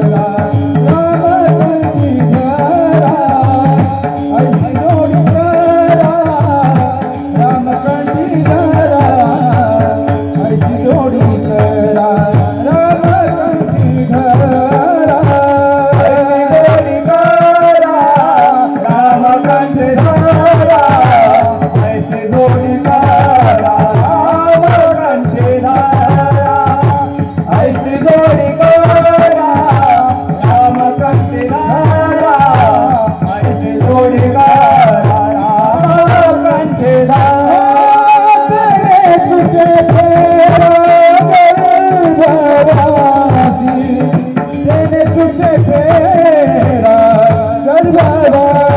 la तुझे तेरा गर्भवासी